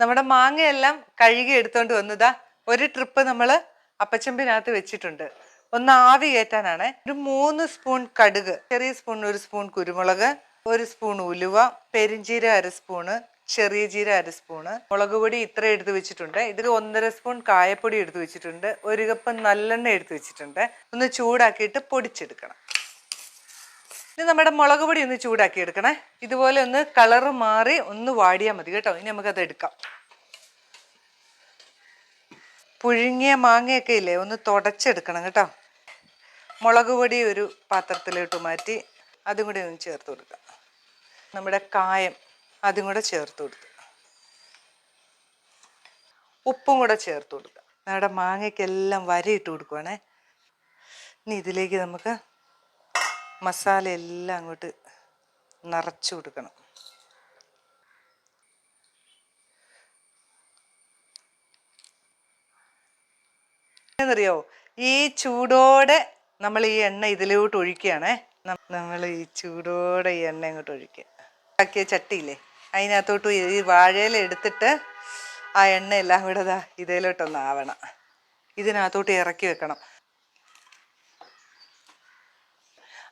നമ്മുടെ മാങ്ങയെല്ലാം കഴുകി എടുത്തോണ്ട് വന്നതാ ഒരു ട്രിപ്പ് നമ്മൾ അപ്പച്ചമ്പിനകത്ത് വെച്ചിട്ടുണ്ട്. ഒന്ന് ആവി കയറ്റാനാണ്. ഒരു മൂന്ന് സ്പൂൺ കടുക് ചെറിയ സ്പൂൺ ഒരു സ്പൂൺ കുരുമുളക് ഒരു സ്പൂൺ ഉലുവ പെരിഞ്ചീര അര സ്പൂണ് ചെറിയ ജീര അര സ്പൂണ്. മുളക് പൊടി ഇത്ര എടുത്ത് വെച്ചിട്ടുണ്ട്. ഇതിൽ ഒന്നര സ്പൂൺ കായപ്പൊടി എടുത്ത് വെച്ചിട്ടുണ്ട്. ഒരു കപ്പ് നല്ലെണ്ണ എടുത്ത് വെച്ചിട്ടുണ്ട്. ഒന്ന് ചൂടാക്കിയിട്ട് പൊടിച്ചെടുക്കണം. ഇനി നമ്മുടെ മുളക് പൊടി ഒന്ന് ചൂടാക്കി എടുക്കണേ ഇതുപോലെ ഒന്ന് കളറ് മാറി ഒന്ന് വാടിയാൽ മതി കേട്ടോ. ഇനി നമുക്കത് എടുക്കാം. പുഴുങ്ങിയ മാങ്ങയൊക്കെ ഇല്ലേ? ഒന്ന് തുടച്ചെടുക്കണം കേട്ടോ. മുളക് പൊടി ഒരു പാത്രത്തിലോട്ട് മാറ്റി അതും കൂടി ഒന്ന് ചേർത്ത് കൊടുക്കാം. നമ്മുടെ കായം അതും കൂടെ ചേർത്ത് കൊടുക്കുക ഉപ്പും കൂടെ ചേർത്ത് കൊടുക്കുക നമ്മുടെ മാങ്ങയ്ക്കെല്ലാം വരയിട്ട് കൊടുക്കുവാണേ. ഇനി ഇതിലേക്ക് നമുക്ക് മസാല എല്ലാം അങ്ങോട്ട് നിറച്ചു കൊടുക്കണം. എന്നറിയോ? ഈ ചൂടോടെ നമ്മൾ ഈ എണ്ണ ഇതിലോട്ട് ഒഴിക്കുകയാണേ. നമ്മൾ ഈ ചൂടോടെ ഈ എണ്ണ ഇങ്ങോട്ട് ഒഴിക്കുക. ആക്കിയ ചട്ടിയില്ലേ? അതിനകത്തോട്ട് ഈ വാഴയില എടുത്തിട്ട് ആ എണ്ണ എല്ലാം കൂടെ ഇതിലോട്ടൊന്ന് ആവണം. ഇതിനകത്തോട്ട് ഇറക്കി വെക്കണം.